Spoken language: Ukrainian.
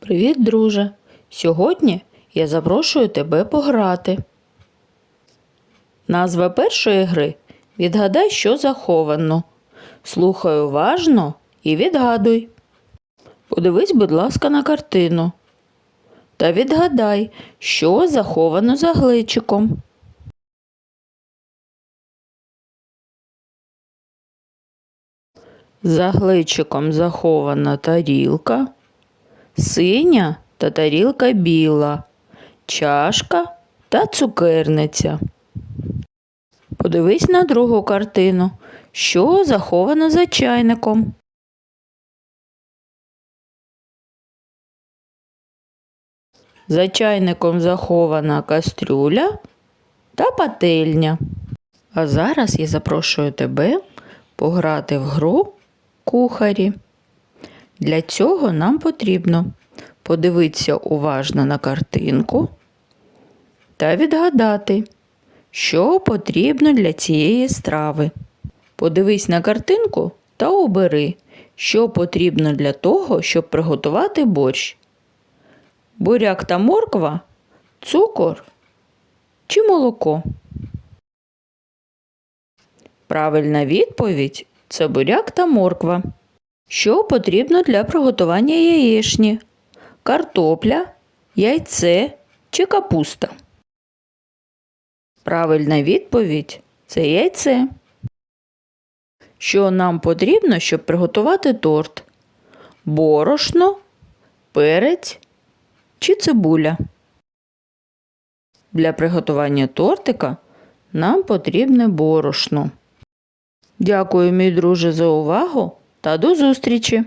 Привіт, друже! Сьогодні я запрошую тебе пограти. Назва першої гри Відгадай, що заховано. Слухай уважно і відгадуй. Подивись, будь ласка, на картину. Та відгадай, що заховано за гличиком. За гличиком захована тарілка, синя та тарілка біла, чашка та цукерниця. Подивись на другу картину, що заховано за чайником. За чайником захована кастрюля та пательня. А зараз я запрошую тебе пограти в гру кухарі. Для цього нам потрібно подивитися уважно на картинку та відгадати, що потрібно для цієї страви. Подивись на картинку та обери, що потрібно для того, щоб приготувати борщ. Буряк та морква, цукор чи молоко. Правильна відповідь це буряк та морква. Що потрібно для приготування яєчні? Картопля, яйце чи капуста? Правильна відповідь це яйце. Що нам потрібно, щоб приготувати торт? Борошно, перець чи цибуля? Для приготування тортика нам потрібне борошно. Дякую, мій друже, за увагу та до зустрічі!